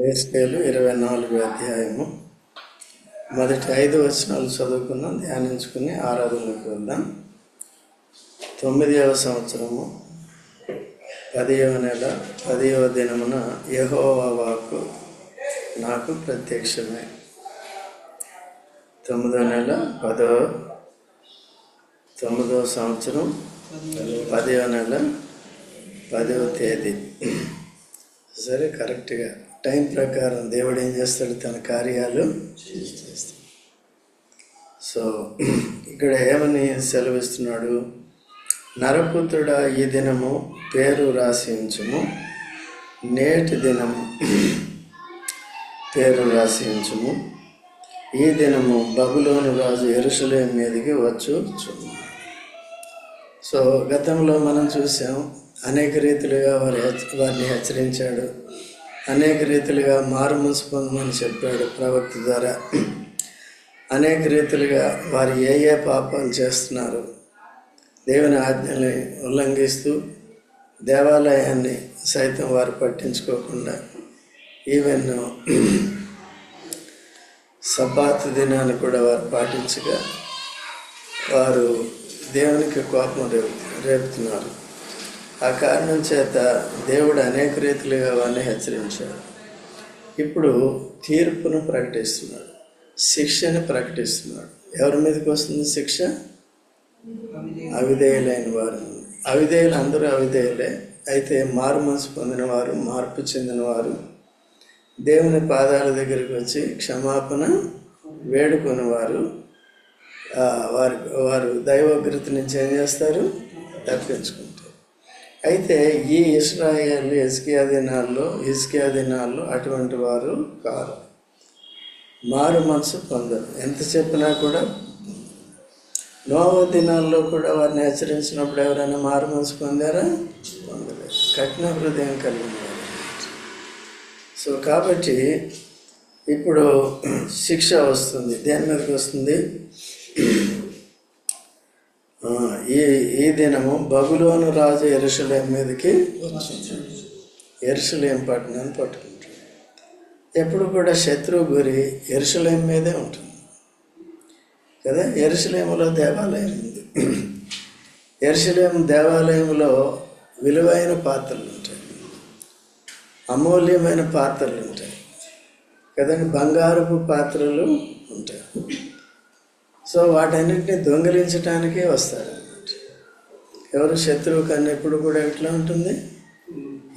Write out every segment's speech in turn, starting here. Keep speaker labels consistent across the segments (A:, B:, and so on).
A: వేస్కేలు ఇరవై నాలుగు అధ్యాయము. మొదటి ఐదు వచనాలు చదువుకున్నాం ధ్యానించుకుని ఆరాధనకు వెళ్దాం. తొమ్మిదవ సంవత్సరము పదియవ నెల పదియవ దినమున యహోవాకు నాకు ప్రత్యక్షమే. తొమ్మిదో నెల పదవ తొమ్మిదవ సంవత్సరం పదివ నెల పదవ తేదీ. సరే కరెక్ట్గా టైం ప్రకారం దేవుడు ఏం చేస్తాడు? తన కార్యాలు చేస్తాడు. సో ఇక్కడ ఏమని సెలవిస్తున్నాడు? నరపుత్రుడా ఈ దినము పేరు రాసి ఉంచుము నేటి దినము పేరు రాసి ఉంచుము ఈ దినము బబులోని రాజు ఎరుసలేం మీదకి వచ్చు సో గతంలో మనం చూసాం అనేక రీతిలుగా వారి వారిని హెచ్చరించాడు. అనేక రీతిలుగా మారు పొందమని చెప్పాడు ప్రవక్త ద్వారా. అనేక రీతిలుగా వారు ఏ ఏ పాపాలు చేస్తున్నారు దేవుని ఆజ్ఞల్ని ఉల్లంఘిస్తూ దేవాలయాన్ని సైతం వారు పట్టించుకోకుండా ఈవెన్ సబ్బాత్ దినాన్ని కూడా వారు పాటించగా వారు దేవునికి కోపం రేపు రేపుతున్నారు. ఆ కారణం చేత దేవుడు అనేక రీతిలుగా వారిని హెచ్చరించాడు. ఇప్పుడు తీర్పును ప్రకటిస్తున్నాడు. శిక్షని ప్రకటిస్తున్నాడు. ఎవరి మీదకి వస్తుంది శిక్ష? అవిధేయులైన వారు అవిధేయులు అందరూ అవిధేయులే. అయితే మారు మనసు పొందిన వారు మార్పు చెందిన వారు దేవుని పాదాల దగ్గరికి వచ్చి క్షమాపణ వేడుకొని వారు వారు వారు దైవోగ్రత నుంచి ఏం చేస్తారు? తప్పించుకుంటారు. అయితే ఈ ఇస్రాయేల్ ఇస్కియా దినాల్లో ఇస్కియా దినాల్లో అటువంటి వారు కారు. మారు మనసు పొందరు. ఎంత చెప్పినా కూడా నోవ దినాల్లో కూడా వారిని హెచ్చరించినప్పుడు ఎవరైనా మారు మనసు పొందారా? పొందలేదు. కఠిన హృదయం కలిగింది సో కాబట్టి ఇప్పుడు శిక్ష వస్తుంది. దేని మీదకి వస్తుంది? ఈ ఈ దినము? బబులోను రాజు ఎరుసలేం మీదకి ఎరుసలేం పట్టణాన్ని పట్టుకుంటాడు. ఎప్పుడు కూడా శత్రువు గురి ఎరుసలేం మీదే ఉంటుంది. కదా? ఎరుసలేములో దేవాలయం ఉంది. ఎరుసలేం దేవాలయంలో విలువైన పాత్రలు ఉంటాయి. అమూల్యమైన పాత్రలు ఉంటాయి. కదండి? బంగారపు పాత్రలు ఉంటాయి. సో వాటన్నిటిని దొంగిలించటానికే వస్తారు ఎవరు శత్రువు కన్నా ఎప్పుడు కూడా ఎట్లా ఉంటుంది?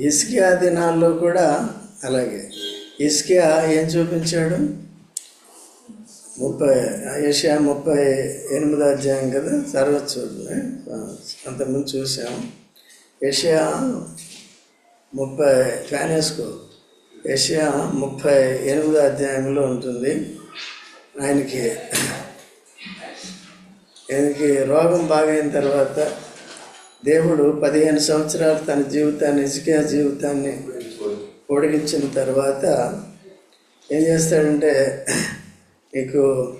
A: ఇస్కియా దినాల్లో కూడా అలాగే. ఇస్కియా ఏం చూపించాడు? ముప్పై ఏషియా ముప్పై ఎనిమిదో అధ్యాయం కదా? తర్వాత చూడండి అంతకుముందు చూసాం. ఏషియా ముప్పై ఫ్యాన్ ఏషియా ముప్పై ఎనిమిదో అధ్యాయంలో ఉంటుంది. ఆయనకి ఆయనకి రోగం బాగైన తర్వాత దేవుడు పదిహేను సంవత్సరాలు తన జీవితాన్ని ఇసుకే జీవితాన్ని పొడిగించిన తర్వాత ఏం చేస్తాడంటే నీకు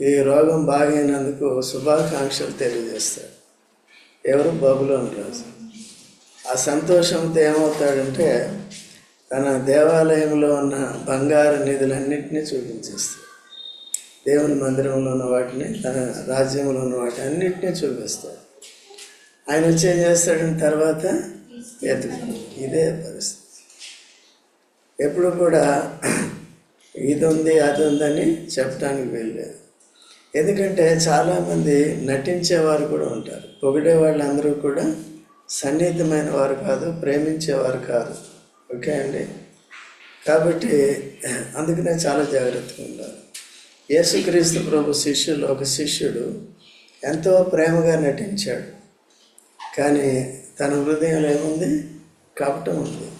A: ఈ రోగం బాగైనందుకు శుభాకాంక్షలు తెలియజేస్తాడు. ఎవరు బబులోని రాజు? ఆ సంతోషంతో ఏమవుతాడంటే తన దేవాలయంలో ఉన్న బంగారు నిధులన్నింటినీ చూపించేస్తాడు. దేవుని మందిరంలో ఉన్న వాటిని తన రాజ్యంలో ఉన్న వాటిని అన్నింటినీ చూపిస్తాడు. ఆయన వచ్చి ఏం చేస్తాడని తర్వాత ఎత్తుకు ఇదే పరిస్థితి. ఎప్పుడు కూడా ఇది ఉంది అది ఉందని చెప్పడానికి వెళ్ళలేదు ఎందుకంటే చాలామంది నటించేవారు కూడా ఉంటారు. పొగిడే వాళ్ళందరూ కూడా సన్నిహితమైన వారు కాదు ప్రేమించేవారు కాదు. ఓకే అండి? కాబట్టి అందుకనే చాలా జాగ్రత్తగా ఉండాలి. యేసుక్రీస్తు ప్రభు శిష్యులు ఒక శిష్యుడు ఎంతో ప్రేమగా నటించాడు. కానీ తన హృదయంలో ఏముంది? కపటం ఉంది.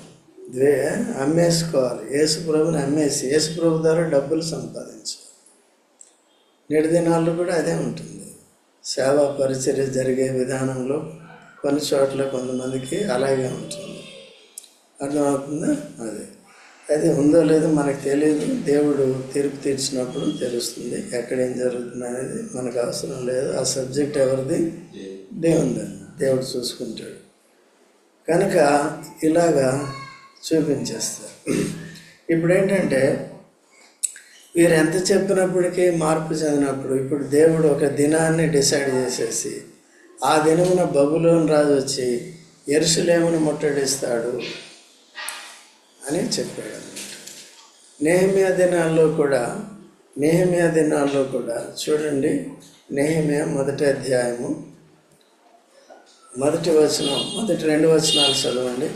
A: ద్వే అమ్మేసుకోవాలి. యేసు ప్రభుని అమ్మేసి యేసు ప్రభు ద్వారా డబ్బులు సంపాదించాలి. నేటి దినాల్లో కూడా అదే ఉంటుంది. సేవా పరిచర్య జరిగే విధానంలో కొన్ని చోట్ల కొంతమందికి అలాగే ఉంటుంది. అర్థమవుతుందా? అదే. అది ఉందో లేదో మనకు తెలియదు. దేవుడు తీర్పు తీర్చినప్పుడు తెలుస్తుంది. ఎక్కడ ఏం జరుగుతుంది అనేది మనకు అవసరం లేదు. ఆ సబ్జెక్ట్ ఎవరిది? దేవుంది దేవుడు చూసుకుంటాడు. కనుక ఇలాగా చూపించేస్తారు. ఇప్పుడు ఏంటంటే వీరు ఎంత చెప్పినప్పటికీ మార్పు చెందినప్పుడు ఇప్పుడు దేవుడు ఒక దినాన్ని డిసైడ్ చేసేసి ఆ దినమున బబులోని రాజు వచ్చి ఎరుసలేమును ముట్టడిస్తాడు. అని చెప్పాడు. నేహమియా దినాల్లో కూడా నేహమియా దినాల్లో కూడా చూడండి నేహమియా మొదటి అధ్యాయము మొదటి వచనం మొదటి రెండు వచనాలు చదవండి.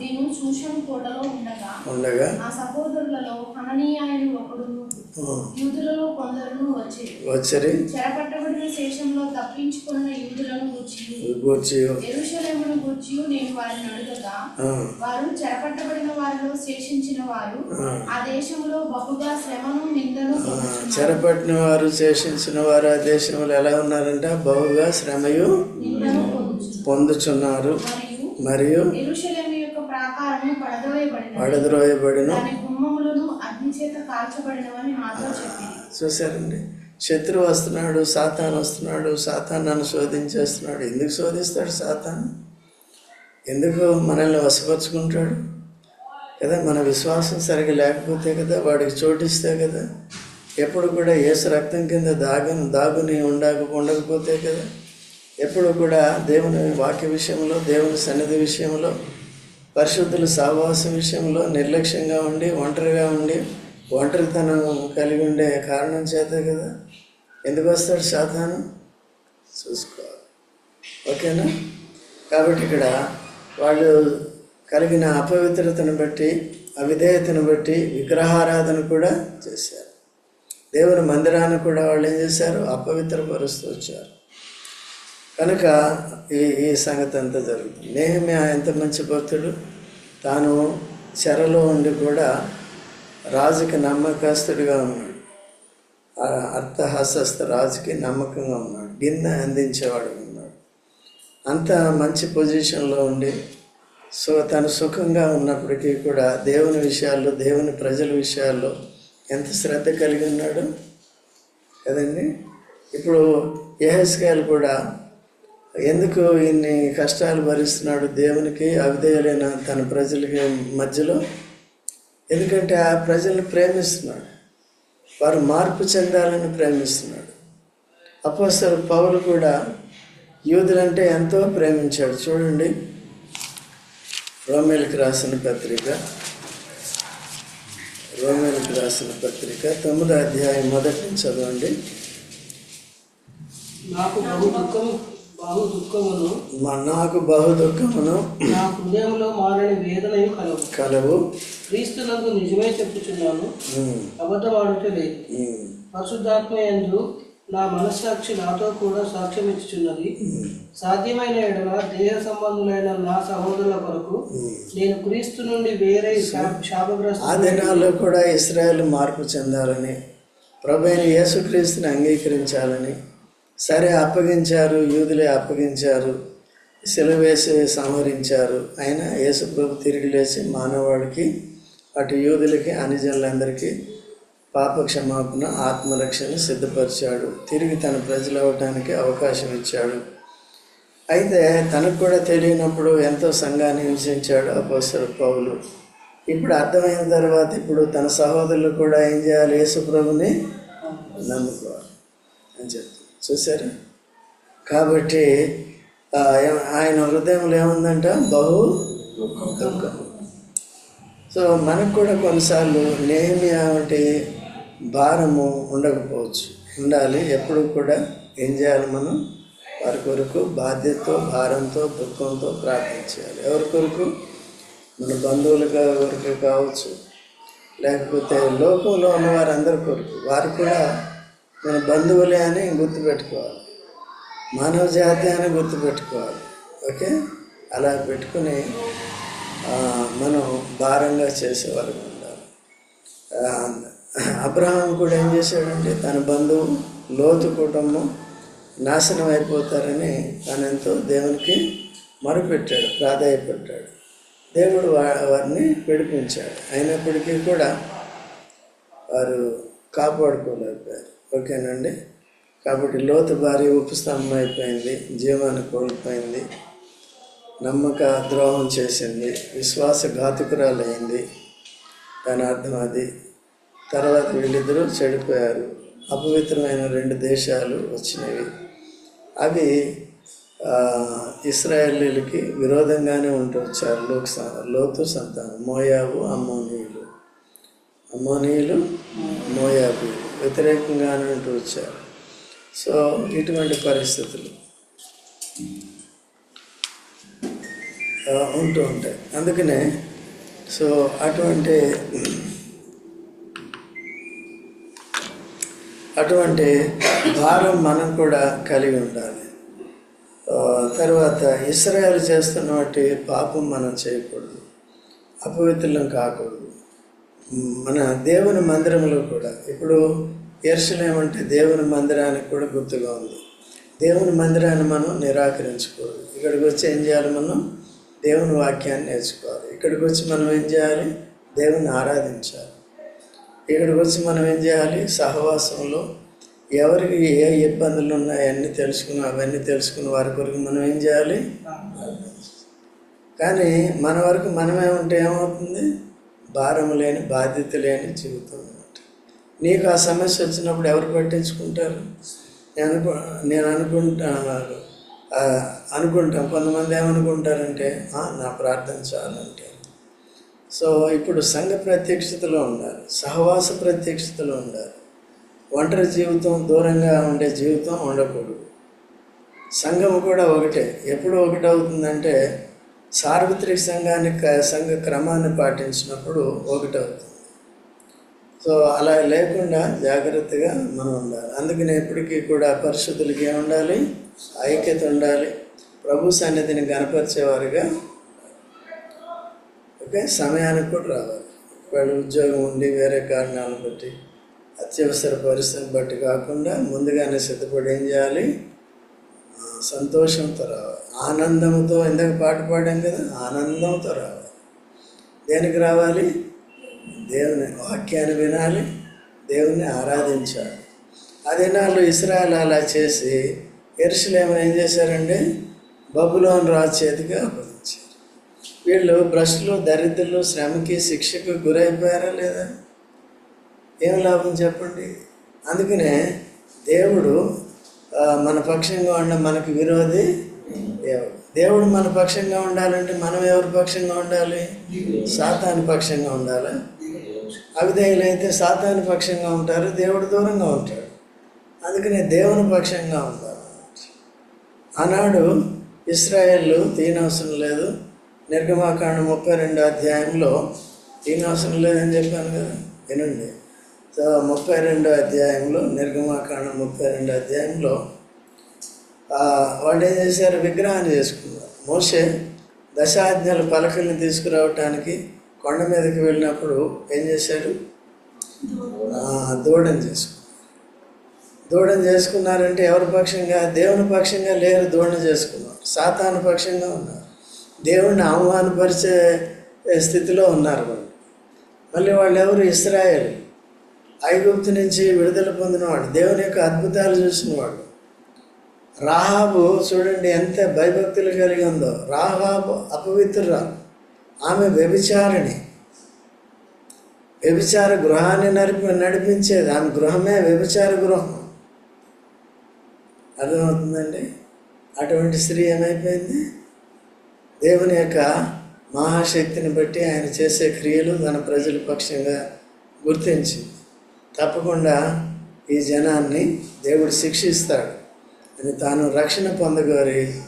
B: నేను చూషన్ కోటలో ఉండగా
A: ఉండగా.
B: నా సహోదరులలో హననీయాయుడు యూదులలో కొందరును వచ్చి
A: వచ్చరి.
B: శేషంలో తప్పించుకున్న యూదులను గూర్చి ఎరుషలేమును గూర్చి నేను వారిని అడుగగా.
A: ఆ,
B: వారు చెరపట్టబడిన వారిలో శేషించిన వారు.
A: ఆ.
B: దేశంలో బహుగా శ్రమను నిందను.
A: చెరపట్టిన వారు శేషించిన వారు ఆ దేశంలో ఎలా ఉన్నారంట? బహుగా శ్రమయు
B: పొందుచున్నారు. మరియు
A: పడద్రోయబడిన. చూసారండి శత్రువు వస్తున్నాడు సాతాన్ వస్తున్నాడు సాతాన్ నన్ను శోధించేస్తున్నాడు. ఎందుకు శోధిస్తాడు సాతాన్? ఎందుకు మనల్ని వశపరుచుకుంటాడు? కదా మన విశ్వాసం సరిగా లేకపోతే కదా వాడికి చోటిస్తే కదా ఎప్పుడు కూడా ఏసు రక్తం కింద దాగను దాగుని ఉండక ఉండకపోతే కదా ఎప్పుడు కూడా దేవుని వాక్య విషయంలో దేవుని సన్నిధి విషయంలో పరిశుద్ధుల సావాసం విషయంలో నిర్లక్ష్యంగా ఉండి ఒంటరిగా ఉండి ఒంటరితనం కలిగి ఉండే కారణం చేతే కదా ఎందుకు వస్తాడు సాతాను? చూసుకోవాలి ఓకేనా? కాబట్టి ఇక్కడ వాళ్ళు కలిగిన అపవిత్రతను బట్టి అవిధేయతను బట్టి విగ్రహారాధన కూడా చేశారు. దేవుని మందిరాన్ని కూడా వాళ్ళు ఏం చేశారు? అపవిత్రపరుస్తూ వచ్చారు. కనుక ఈ ఈ సంగతి అంతా జరుగుతుంది. నేహమ్యా ఎంత మంచి భక్తుడు. తాను చెరలో ఉండి కూడా రాజుకి నమ్మకస్తుడిగా ఉన్నాడు. అర్థహాసస్త రాజుకి నమ్మకంగా ఉన్నాడు. గిన్నె అందించేవాడు ఉన్నాడు. అంత మంచి పొజిషన్లో ఉండి సో తను సుఖంగా ఉన్నప్పటికీ కూడా దేవుని విషయాల్లో దేవుని ప్రజల విషయాల్లో ఎంత శ్రద్ధ కలిగి ఉన్నాడు? కదండి? ఇప్పుడు ఏహెస్కేల్ కూడా ఎందుకు ఇన్ని కష్టాలు భరిస్తున్నాడు దేవునికి అవిధేయులైన తన ప్రజలకి మధ్యలో? ఎందుకంటే ఆ ప్రజల్ని ప్రేమిస్తున్నాడు. వారు మార్పు చెందాలని ప్రేమిస్తున్నాడు. అపోస్తలు పౌలు కూడా యూదులంటే ఎంతో ప్రేమించాడు. చూడండి. రోమేలకు రాసిన పత్రిక. రోమేలకు రాసిన పత్రిక. తొమ్మిదో అధ్యాయం మొదటి చదవండి.
C: నాకు బహు దుఃఖము బహు దుఃఖమును
A: నాకు బహు దుఃఖమును
C: నా హృదయంలో మారని వేదనయు కలవు.
A: కలవు.
C: క్రీస్తునందు నిజమే చెప్పుచున్నాను. అబద్ధమాడుట లేదు పరిశుద్ధాత్మ యందు నా మనస్సాక్షి నాతో కూడా సాక్ష్యం ఇచ్చుచున్నది. సాధ్యమైన ఎడల దేహ సంబంధులైన నా సహోదరుల కొరకు. నేను క్రీస్తు నుండి వేరే శాపగ్రస్త
A: ఆ దినాల్లో కూడా ఇస్రాయేల్ మార్పు చెందాలని ప్రభు అయిన యేసుక్రీస్తుని అంగీకరించాలని సరే అప్పగించారు యూదులే అప్పగించారు సిలువేసి సంహరించారు. అయినా యేసుప్రభు తిరిగి లేచి మానవాడికి అటు యూదులకి అనిజనులందరికీ పాప క్షమాపణ ఆత్మరక్షణ సిద్ధపరిచాడు. తిరిగి తన ప్రజలు అవటానికి అవకాశం ఇచ్చాడు. అయితే తనకు కూడా తెలియనప్పుడు ఎంతో సంఘాన్ని హింసించాడు అపోస్తలు పౌలు. ఇప్పుడు అర్థమైన తర్వాత ఇప్పుడు తన సహోదరులు కూడా ఏం చేయాలి? యేసుప్రభుని నమ్ముకో చూసారు కాబట్టి ఆయన హృదయంలో ఏముందంట? బహు దుఃఖం సో మనకు కూడా కొన్నిసార్లు నేమి వంటి భారము ఉండకపోవచ్చు. ఉండాలి. ఎప్పుడు కూడా ఏం చేయాలి మనం? వారి కొరకు బాధ్యతతో భారంతో దుఃఖంతో ప్రార్థించాలి. ఎవరి కొరకు? మన బంధువుల కొరకు కావచ్చు. లేకపోతే లోకంలో ఉన్న వారందరి కొరకు. వారు కూడా మన బంధువులే అని గుర్తుపెట్టుకోవాలి. మానవ జాతి అని గుర్తుపెట్టుకోవాలి. ఓకే? అలా పెట్టుకుని మనం భారంగా చేసేవారు ఉండాలి. అబ్రహాం కూడా ఏం చేశాడంటే తన బంధువు లోతు కుటుంబం నాశనం అయిపోతారని తనెంతో దేవునికి మరుపెట్టాడు ప్రాధాయపడ్డాడు. దేవుడు వారిని విడిపించాడు. అయినప్పటికీ కూడా వారు కాపాడుకోలేకపోయారు. ఓకేనండి. కాబట్టి లోతు భార్య ఉపస్తంభం అయిపోయింది జీవాన్ని కోల్పోయింది నమ్మక ద్రోహం చేసింది విశ్వాసఘాతుకురాలైంది దాని అర్థం అది. తర్వాత వీళ్ళిద్దరూ చెడిపోయారు. అపవిత్రమైన రెండు దేశాలు వచ్చినవి. అవి ఆ, ఇస్రాయేలీలకి విరోధంగానే ఉంటూ వచ్చారు. లోక్ లోతు సంతానం. మోయాబు అమ్మోనీయులు. అమ్మోనీయులు మోయాబీలు వ్యతిరేకంగానే ఉంటూ వచ్చారు. సో ఇటువంటి పరిస్థితులు ఉంటూ ఉంటాయి. అందుకనే సో అటువంటి అటువంటి భారం మనం కూడా కలిగి ఉండాలి. తర్వాత ఇస్రాయల్ చేస్తున్నటువంటి పాపం మనం చేయకూడదు. అపవిత్రులం కాకూడదు. మన దేవుని మందిరంలో కూడా ఇప్పుడు ఎర్షలేం అంటే దేవుని మందిరానికి కూడా గుర్తుగా ఉంది. దేవుని మందిరాన్ని మనం నిరాకరించకూడదు ఇక్కడికి వచ్చి ఏం చేయాలి మనం? దేవుని వాక్యాన్ని నేర్చుకోవాలి. ఇక్కడికి వచ్చి మనం ఏం చేయాలి? దేవుని ఆరాధించాలి. ఇక్కడికి వచ్చి మనం ఏం చేయాలి? సహవాసంలో ఎవరికి ఏ ఇబ్బందులు ఉన్నాయో అన్నీ తెలుసుకుని అవన్నీ తెలుసుకుని వారి కొరకు మనం ఏం చేయాలి? కానీ మన వరకు మనమే ఉంటే ఏమవుతుంది? భారం లేని బాధ్యత లేని జీవితం అన్నమాట. నీకు ఆ సమస్య వచ్చినప్పుడు ఎవరు పట్టించుకుంటారు? నేను అనుకు నేను అనుకుంటా అనుకుంటాం. కొంతమంది ఏమనుకుంటారంటే "ఆ, నా ప్రార్థన చాలంటే సో ఇప్పుడు సంఘ ప్రత్యక్షతలో ఉండాలి సహవాస ప్రత్యక్షతలో ఉండాలి ఒంటరి జీవితం దూరంగా ఉండే జీవితం ఉండకూడదు. సంఘం కూడా ఒకటే. ఎప్పుడు ఒకటి అవుతుందంటే సార్వత్రిక సంఘాన్ని క- సంఘ క్రమాన్ని పాటించినప్పుడు ఒకటి అవుతుంది సో అలా లేకుండా జాగ్రత్తగా మనం ఉండాలి. అందుకని ఎప్పటికీ కూడా పరిశుద్ధులకి ఉండాలి? ఐక్యత ఉండాలి. ప్రభు సన్నిధిని గనపరిచేవారుగా ఓకే? సమయానికి కూడా రావాలి. వాళ్ళు ఉద్యోగం ఉండి వేరే కారణాలను బట్టి అత్యవసర పరిస్థితిని బట్టి కాకుండా ముందుగానే సిద్ధపడి ఏం చేయాలి? సంతోషంతో రావాలి ఆనందంతో ఇందాక పాట పాడాం కదా ఆనందంతో రావాలి దేనికి రావాలి? దేవుని వాక్యాన్ని వినాలి దేవుణ్ణి ఆరాధించాలి. అదే నాళ్ళు ఇస్రాయల్ అలా చేసి ఎరుసలేమో ఏం చేశారండి? బబులోని రాజు చేతికి అప్పగించారు. వీళ్ళు భ్రష్టులు దరిద్రులు శ్రమకి శిక్షకు గురైపోయారా లేదా? ఏం లాభం చెప్పండి? అందుకనే దేవుడు మన పక్షంగా ఉండ మనకు విరోధి దేవుడు దేవుడు మన పక్షంగా ఉండాలంటే మనం ఎవరి పక్షంగా ఉండాలి? సాతాని పక్షంగా ఉండాలి? అవిధేయులైతే సాతాని పక్షంగా ఉంటారు దేవుడు దూరంగా ఉంటాడు. అందుకనే దేవుని పక్షంగా ఉండాలి. ఆనాడు ఇస్రాయేళ్ళు తీనవసరం లేదు. నిర్గమాకాండ ముప్పై రెండు అధ్యాయంలో తీనవసరం లేదని చెప్పాను కదా వినండి. ముప్పై రెండో అధ్యాయంలో నిర్గమాకాండం ముప్పై రెండో అధ్యాయంలో వాళ్ళు ఏం చేశారు? విగ్రహాన్ని చేసుకున్నారు. మోసే దశాజ్ఞల పలకల్ని తీసుకురావటానికి కొండ మీదకి వెళ్ళినప్పుడు ఏం చేశాడు? దూడం చేసుకున్నారు దూడం చేసుకున్నారంటే ఎవరి పక్షంగా? దేవుని పక్షంగా లేరు దూడం చేసుకున్నారు. సాతాను పక్షంగా ఉన్నారు. దేవుణ్ణి అవమానపరిచే స్థితిలో ఉన్నారు వాళ్ళు. మళ్ళీ వాళ్ళు ఎవరు ఇస్రాయేల్. ఐగుప్తు నుంచి విడుదల పొందినవాడు దేవుని యొక్క అద్భుతాలు చూసినవాడు. రాహాబు చూడండి ఎంత భయభక్తులు కలిగి ఉందో. రాహాబు అపవిత్రురాలు. ఆమె వ్యభిచారిణి. వ్యభిచార గృహాన్ని నడిపి నడిపించేది. ఆమె గృహమే వ్యభిచార గృహం. అర్థమవుతుందండి? అటువంటి స్త్రీ ఏమైపోయింది? దేవుని యొక్క మహాశక్తిని బట్టి ఆయన చేసే క్రియలు తన ప్రజల పక్షంగా గుర్తించి తప్పకుండా ఈ జనాన్ని దేవుడు శిక్షిస్తాడు. అని తాను రక్షణ పొందగోరి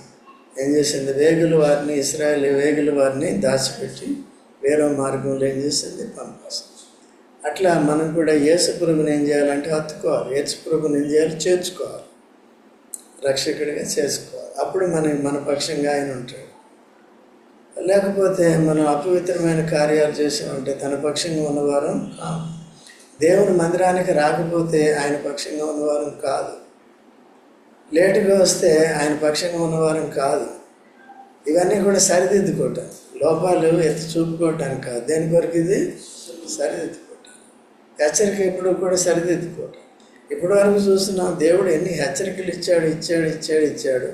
A: ఏం చేసింది? వేగులు వారిని ఇస్రాయేల్ వేగుల వారిని దాచిపెట్టి వేరే మార్గంలో ఏం చేసింది? పంపేస్తుంది అట్లా మనం కూడా యేసు పురుగుని ఏం చేయాలంటే హత్తుకోవాలి యేసు పురుగుని ఏం చేయాలి? చేర్చుకోవాలి. రక్షకుడిగా చేసుకోవాలి. అప్పుడు మన మన పక్షంగా ఆయన ఉంటాడు. లేకపోతే మనం అపవిత్రమైన కార్యాలు చేసామంటే తన పక్షంగా ఉన్నవారం కాదు దేవుని మందిరానికి రాకపోతే ఆయన పక్షంగా ఉన్నవారం కాదు. లేటుగా వస్తే ఆయన పక్షంగా ఉన్నవారం కాదు. ఇవన్నీ కూడా సరిదిద్దుకోవటం. లోపాలు ఎత్తి చూపుకోవటానికి కాదు. దేని కొరకు ఇది? సరిదిద్దుకోవటం హెచ్చరిక ఎప్పుడు కూడా సరిదిద్దుకోవటం. ఇప్పటి వరకు చూస్తున్నాం దేవుడు ఎన్ని హెచ్చరికలు ఇచ్చాడు ఇచ్చాడు ఇచ్చాడు ఇచ్చాడు.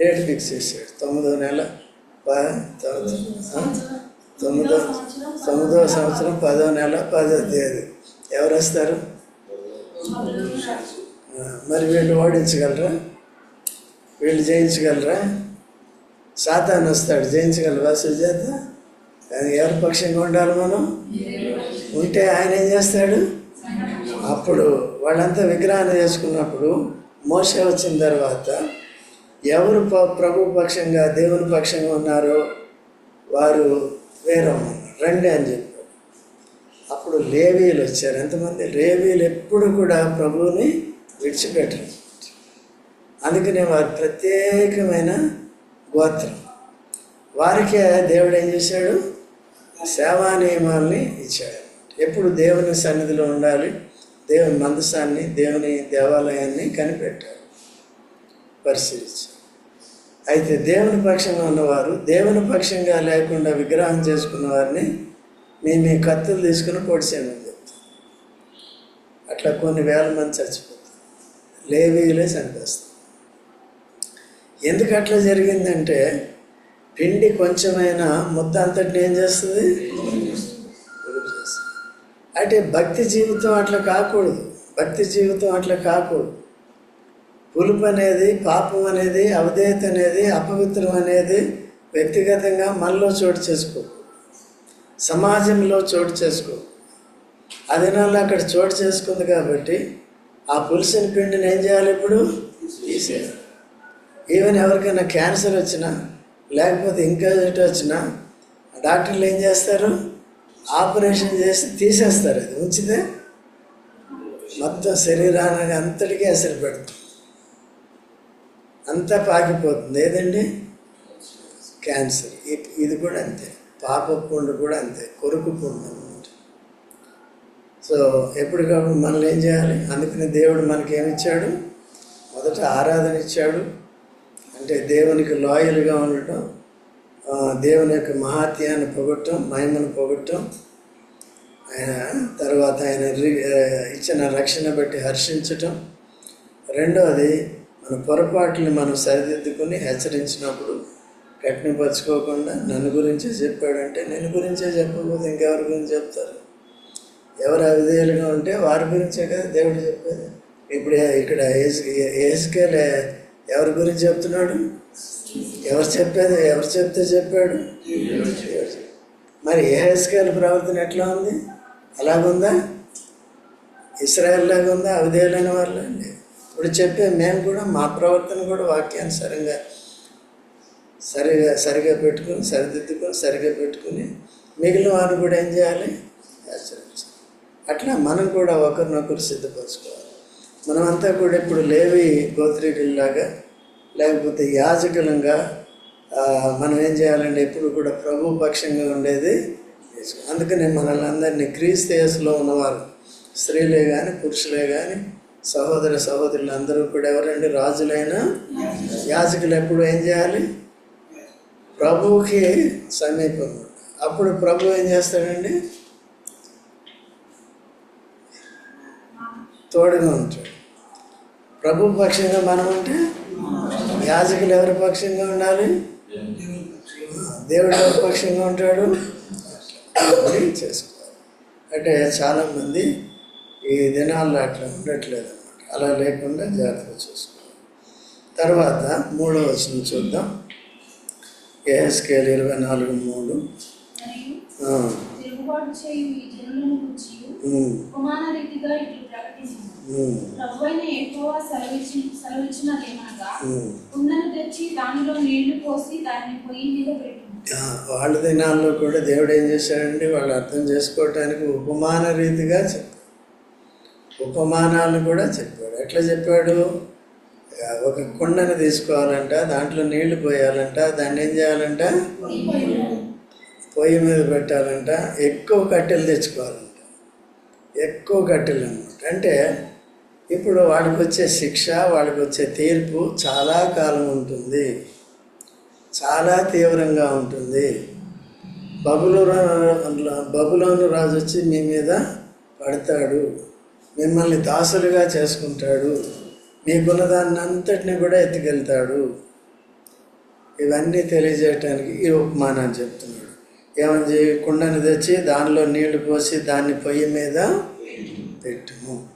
A: డేట్ ఫిక్స్ చేశాడు. తొమ్మిదో నెల ప- తొమ్మిదో తొమ్మిదో సంవత్సరం పదో నెల పదో తేదీ. ఎవరు వస్తారు? మరి వీళ్ళు ఓడించగలరా? వీళ్ళు జయించగలరా? సాతాన్ వస్తాడు జయించగలరా సుజాత? కానీ ఎవరి పక్షంగా ఉండాలి మనం? ఉంటే ఆయన ఏం చేస్తాడు? అప్పుడు వాళ్ళంతా విగ్రహాన్ని చేసుకున్నప్పుడు మోస వచ్చిన తర్వాత ఎవరు ప- ప్రభు పక్షంగా దేవుని పక్షంగా ఉన్నారో వారు వేరే రండి అని చెప్పి. అప్పుడు లేవీలు వచ్చారు. ఎంతమంది? లేవీలు ఎప్పుడు కూడా ప్రభువుని విడిచిపెట్టరు. అందుకనే వారు ప్రత్యేకమైన గోత్రం. వారికే దేవుడు ఏం చేశాడు? సేవా నియమాల్ని ఇచ్చాడు. ఎప్పుడు దేవుని సన్నిధిలో ఉండాలి దేవుని మందసాన్ని దేవుని దేవాలయాన్ని కనిపెట్టారు పరిశీలించారు అయితే దేవుని పక్షంగా ఉన్నవారు దేవుని పక్షంగా లేకుండా విగ్రహం చేసుకున్న వారిని నేను మీ కత్తులు తీసుకుని పొడిచేయమని అట్లా కొన్ని వేల మంది చచ్చిపోతారు. లేవీలే చంపేస్తారు ఎందుకు అట్లా జరిగిందంటే పిండి కొంచెమైనా ముద్ద అంతటిని ఏం చేస్తుంది? అంటే భక్తి జీవితం అట్లా కాకూడదు. భక్తి జీవితం అట్లా కాకూడదు. పులుపు అనేది పాపం అనేది అవధేయత అనేది అపవిత్రం అనేది వ్యక్తిగతంగా మనలో చోటు చేసుకోకూడదు. సమాజంలో చోటు చేసుకో. అది నాలో అక్కడ చోటు చేసుకుంది కాబట్టి ఆ పులిసిన పిండిని ఏం చేయాలి ఇప్పుడు? తీసేయాలి. ఈవెన్ ఎవరికైనా క్యాన్సర్ వచ్చినా లేకపోతే ఇంకా ఎటు వచ్చినా డాక్టర్లు ఏం చేస్తారు? ఆపరేషన్ చేసి తీసేస్తారు. అది ఉంచితే మొత్తం శరీరానికి అంతటికీ అసలు పెడుతుంది. అంతా పాకిపోతుంది. ఏదండి? క్యాన్సర్ ఇది కూడా అంతే. పాప పుండు కూడా అంతే కొరుకు పుండు అనమాట సో ఎప్పటికప్పుడు మనల్ని ఏం చేయాలి? అందుకని దేవుడు మనకి మొదట ఆరాధన ఇచ్చాడు అంటే దేవునికి లాయల్గా ఉండటం దేవుని యొక్క మహాత్యాన్ని పొగట్టం మహిమను పొగట్టం ఆయన తర్వాత ఆయన రి- ఇచ్చిన రక్షణ బట్టి హర్షించటం. రెండవది మన పొరపాట్లని మనం సరిదిద్దుకొని హెచ్చరించినప్పుడు కఠినపరచుకోకుండా నన్ను గురించే చెప్పాడంటే నేను గురించే చెప్పకపోతే ఇంకెవరి గురించి చెప్తారు? ఎవరు అవిధేయులుగా ఉంటే వారి గురించే కదా దేవుడు చెప్పేది? ఇప్పుడు ఇక్కడ ఏసుకేలే ఎవరి గురించి చెప్తున్నాడు? ఎవరు చెప్పేది? ఎవరు చెప్తే చెప్పాడు? మరి ఏ మరి ఏహెస్కేల్ ప్రవర్తన ఎట్లా ఉంది? అలాగుందా? ఇస్రాయల్ లాగా ఉందా అవిధేయులైన వాళ్ళు అండి? ఇప్పుడు చెప్పే మేము కూడా మా ప్రవర్తన కూడా వాక్యానుసారంగా సరిగా సరిగా పెట్టుకుని సరిదిద్దుకొని సరిగా పెట్టుకుని మిగిలిన వారిని కూడా ఏం చేయాలి? హెచ్చరించాలి అట్లా మనం కూడా ఒకరినొకరు సిద్ధపరచుకోవాలి. మనమంతా కూడా ఇప్పుడు లేవి గోత్రీకుల్లాగా లేకపోతే యాజకులంగా మనం ఏం చేయాలంటే ఎప్పుడు కూడా ప్రభు పక్షంగా ఉండేది అందుకనే మనల్ని అందరినీ క్రీస్తు యేసులో ఉన్నవారు స్త్రీలే కానీ పురుషులే కానీ సహోదర సహోదరులు అందరూ కూడా ఎవరండి? రాజులైనా యాజకులు ఎప్పుడు ఏం చేయాలి? ప్రభువుకి సమీపం. అప్పుడు ప్రభు ఏం చేస్తాడండి? తోడుగా ఉంటాడు. ప్రభు పక్షంగా మనం అంటే యాజకులు ఎవరి పక్షంగా ఉండాలి? దేవుడు ఎవరి పక్షంగా ఉంటాడు? చేసుకోవాలి. అంటే చాలామంది ఈ దినాల్లో అట్లా ఉండట్లేదు. అలా లేకుండా జాగ్రత్త చూసుకోవాలి. తర్వాత మూడో వచనం చూద్దాం. ఏఎస్కేల్ ఇరవై నాలుగు మూడు.
B: ప్రభువైన ఎక్కువ సెలవిచ్చి సెలవిచ్చినదేమనగా. కుండను తెచ్చి దానిలో నీళ్ళు పోసి దానిని పొయ్యి మీద
A: వాళ్ళ దినాల్లో కూడా దేవుడు ఏం చేశాడండి? వాళ్ళు అర్థం చేసుకోవటానికి ఉపమాన రీతిగా చెప్పాడు ఉపమానాలు కూడా చెప్పాడు. ఎట్లా చెప్పాడు? ఒక కుండను తీసుకోవాలంట దాంట్లో నీళ్ళు పోయాలంట దాన్ని ఏం చేయాలంట? పొయ్యి మీద పెట్టాలంట. ఎక్కువ కట్టెలు తెచ్చుకోవాలంట. ఎక్కువ కట్టెలు అనమాట అంటే ఇప్పుడు వాడికి వచ్చే శిక్ష వాడికి వచ్చే తీర్పు చాలా కాలం ఉంటుంది. చాలా తీవ్రంగా ఉంటుంది. బబులో బబులోను రాజు వచ్చి మీ మీద పడతాడు. మిమ్మల్ని దాసులుగా చేసుకుంటాడు. మీకున్న దాన్ని అంతటిని కూడా ఎత్తుకెళ్తాడు. ఇవన్నీ తెలియజేయటానికి ఈ ఉపమానాన్ని చెప్తున్నాడు. ఏమని చేయ కుండని తెచ్చి దానిలో నీళ్ళు పోసి దాన్ని పొయ్యి మీద పెట్టుము.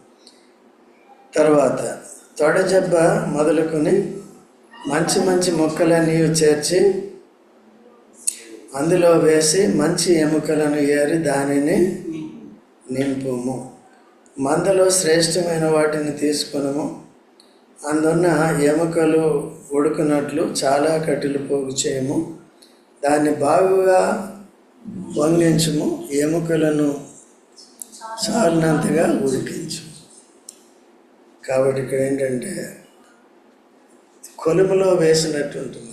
A: తర్వాత తొడజబ్బ మొదలుకొని మంచి మంచి మొక్కలన్నీ చేర్చి అందులో వేసి మంచి ఎముకలను ఏరి దానిని నింపుము. మందలో శ్రేష్టమైన వాటిని తీసుకునము. అందున్న ఎముకలు ఉడుకునట్లు చాలా కట్టెలు పోగు చేయము. దాన్ని బాగుగా వంగించము. ఎముకలను చాలినంతగా ఉడికించు కాబట్టి ఇక్కడ ఏంటంటే కొలుములో వేసినట్టు ఉంటుంది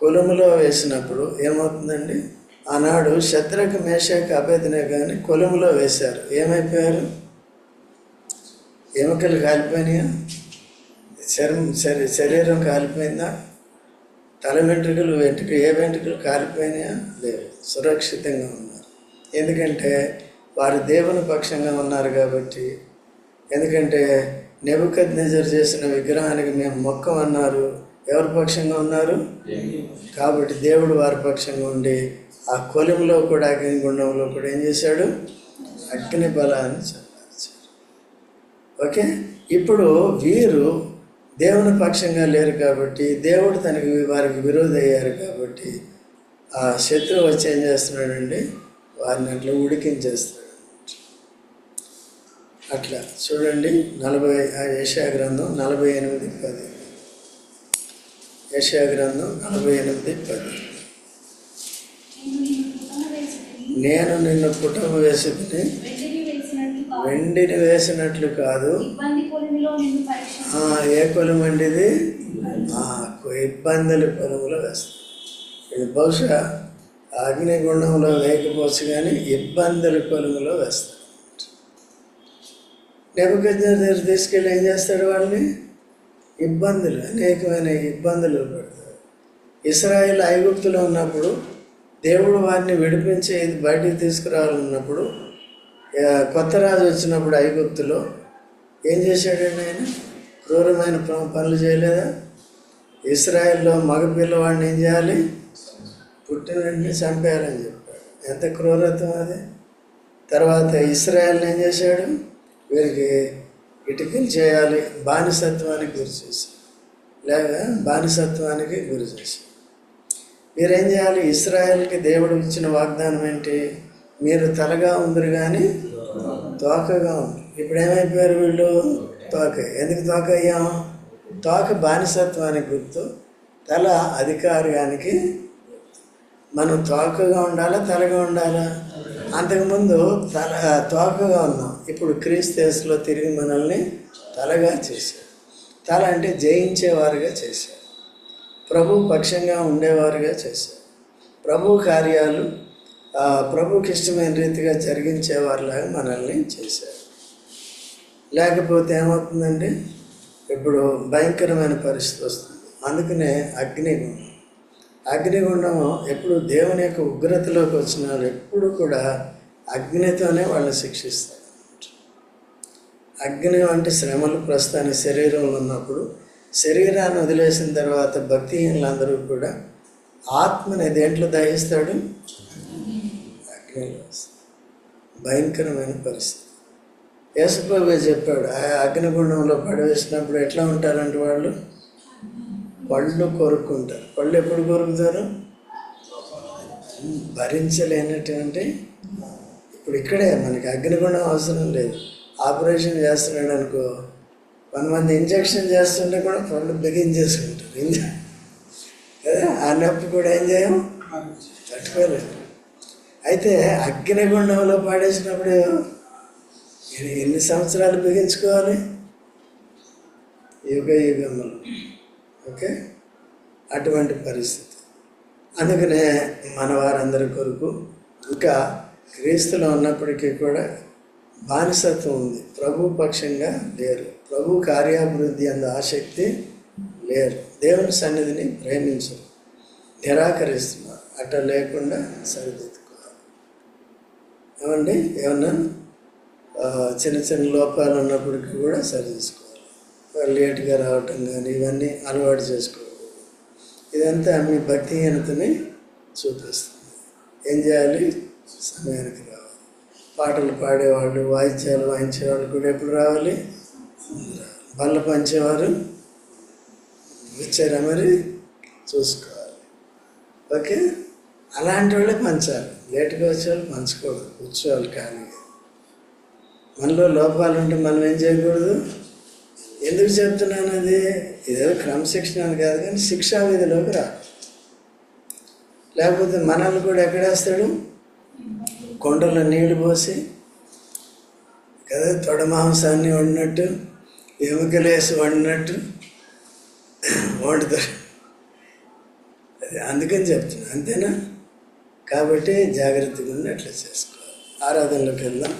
A: కొలుములో వేసినప్పుడు ఏమవుతుందండి? ఆనాడు శత్రుకు మేషకు అభేదనే కానీ కొలుములో వేశారు. ఏమైపోయారు? ఎముకలు కాలిపోయినాయా? శరీరం శరీ- శరీరం కాలిపోయిందా? తల వెంట్రుకలు వెంట్రుక ఏ వెంట్రుకలు కాలిపోయినాయా? లేవు. సురక్షితంగా ఉన్నారు. ఎందుకంటే వారు దేవుని పక్షంగా ఉన్నారు కాబట్టి ఎందుకంటే నెబుకద్ నిజర్ చేసిన విగ్రహానికి మేము మొక్కం అన్నారు. ఎవరి పక్షంగా ఉన్నారు? కాబట్టి దేవుడు వారి పక్షంగా ఉండి ఆ కొలిమిలో కూడా అగ్నిగుండంలో కూడా ఏం చేశాడు? అగ్ని బలాన్ని చల్లార్చాడు ఓకే? ఇప్పుడు వీరు దేవుని పక్షంగా లేరు కాబట్టి దేవుడు తనకి వారికి విరోధి అయ్యారు కాబట్టి ఆ శత్రువు వచ్చి ఏం చేస్తున్నాడండి? వారిని అట్లా ఉడికించేస్తున్నాడు. అట్లా. చూడండి నలభై ఆ గ్రంథం నలభై ఎనిమిది పది. ఏషియా గ్రంథం నలభై ఎనిమిది పది.
B: నేను నిన్ను కుటుంబ వేసి
A: నేను నిన్ను పుటము వేసి
B: వెండిని వేసినట్లు కాదు.
A: ఏ కొలం అండి ఇది ఆ, కొ- ఇబ్బందుల కొలములో వేస్తాం. ఇది బహుశా అగ్నిగుండంలో వేయకపోవచ్చు కానీ ఇబ్బందుల వేస్తాడు నెబద్దు దగ్గర తీసుకెళ్ళి ఏం చేస్తాడు వాళ్ళని ఇబ్బందులు అనేకమైన ఇబ్బందులు పెడతాడు. ఇస్రాయేల్ ఐగుప్తులో ఉన్నప్పుడు దేవుడు వారిని విడిపించి బయటికి తీసుకురావాలన్నప్పుడు కొత్త రాజు వచ్చినప్పుడు ఐగుప్తులో ఏం చేశాడండి ఆయన? క్రూరమైన పనులు చేయలేదా? ఇస్రాయల్లో మగ పిల్లవాడిని ఏం చేయాలి? పుట్టిన వెంటనే చంపేయాలని చెప్పాడు. ఎంత క్రూరత్వం అది. తర్వాత ఇస్రాయల్ని ఏం చేశాడు? వీరికి ఇటుకలు చేయాలి బానిసత్వానికి గురి చేసి లేక బానిసత్వానికి గురి చేసి మీరేం చేయాలి? ఇస్రాయల్కి దేవుడు ఇచ్చిన వాగ్దానం ఏంటి? మీరు తలగా ఉందరు కానీ తోకగా ఉంది. ఇప్పుడు ఏమైపోయారు వీళ్ళు? తోక. ఎందుకు తోక అయ్యాం? తోక బానిసత్వానికి గుర్తు. తల అధికారానికి మనం తోకగా ఉండాలా తలగా ఉండాలా? అంతకుముందు తల తోకగా ఉన్నాం. ఇప్పుడు క్రీస్తేసులో తిరిగి మనల్ని తలగా చేశారు. తల అంటే జయించేవారుగా చేశారు. ప్రభు పక్షంగా ఉండేవారుగా చేశారు. ప్రభు కార్యాలు ప్రభుకి ఇష్టమైన రీతిగా జరిగించేవారిలాగా మనల్ని చేశారు. లేకపోతే ఏమవుతుందండి? ఇప్పుడు భయంకరమైన పరిస్థితి వస్తుంది. అందుకనే అగ్నిగుండం. అగ్నిగుండం ఎప్పుడు దేవుని యొక్క ఉగ్రతలోకి వచ్చిన వాళ్ళు ఎప్పుడు కూడా అగ్నితోనే వాళ్ళని శిక్షిస్తారు. అగ్ని వంటి శ్రమలు ప్రస్తుతానికి శరీరంలో ఉన్నప్పుడు శరీరాన్ని వదిలేసిన తర్వాత భక్తిహీనులందరూ కూడా ఆత్మని దేంట్లో దహిస్తాడు? భయంకరమైన పరిస్థితి. యేసుప్రభు చెప్పాడు ఆ అగ్నిగుండంలో పడవేసినప్పుడు ఎట్లా ఉంటారంటే వాళ్ళు? పళ్ళు కొరుక్కుంటారు. పళ్ళు ఎప్పుడు కొరుకుతారు? భరించలేనటువంటి ఇప్పుడు ఇక్కడే మనకి అగ్నిగుండం అవసరం లేదు. ఆపరేషన్ చేస్తున్నాడు అనుకో కొంతమంది ఇంజక్షన్ చేస్తుంటే కూడా పళ్ళు బిగించేసుకుంటారు. ఇంజ కదా ఆ నొప్పి కూడా ఏం చేయం? తట్టుకోలేదు అయితే అగ్నిగుండంలో పాడేసినప్పుడు ఎన్ని- ఎన్ని సంవత్సరాలు బిగించుకోవాలి? యుగ యుగములు ఓకే? అటువంటి పరిస్థితి. అందుకనే మన వారందరి కొరకు ఇంకా క్రీస్తులో ఉన్నప్పటికీ కూడా బానిసత్వం ఉంది. ప్రభు పక్షంగా లేరు. ప్రభు కార్యాభివృద్ధి అందు ఆసక్తి లేరు. దేవుని సన్నిధిని ప్రేమించరు. నిరాకరిస్తున్నారు. అట్లా లేకుండా సరిదిద్దు ఏమండి? ఏమన్నా? చిన్న చిన్న లోపాలు ఉన్నప్పటికీ కూడా సరి చేసుకోవాలి. లేట్గా రావటం కానీ ఇవన్నీ అలవాటు చేసుకోవాలి. ఇదంతా మీ భక్తిహీనతని చూపిస్తుంది. ఏం చేయాలి? సమయానికి రావాలి. పాటలు పాడేవాళ్ళు వాయిద్యాలు వాయించేవాళ్ళు కూడా ఎప్పుడు రావాలి? బల్ల పంచేవారు? వచ్చారా మరి? చూసుకోవాలి. ఓకే? అలాంటి వాళ్ళే పంచాలి. లేట్గా వచ్చేవాళ్ళు పంచకూడదు కూర్చోవాలి కానీ. మనలో లోపాలు ఉంటే మనం ఏం చేయకూడదు? ఎందుకు చెప్తున్నాను అది? ఇదేదో క్రమశిక్షణ అని కాదు కానీ శిక్షా విధిలోకి రా. లేకపోతే మనల్ని కూడా ఎక్కడేస్తాడు? కొండలో నీళ్ళు పోసి కదా తొడ మాంసాన్ని వండినట్టు ఎముకలేసి వండినట్టు వండుతారు. అది అందుకని చెప్తున్నా అంతేనా? కాబట్టి జాగ్రత్తగా ఉండి అట్లా చేసుకోవాలి. ఆరాధనలోకి వెళ్దాం.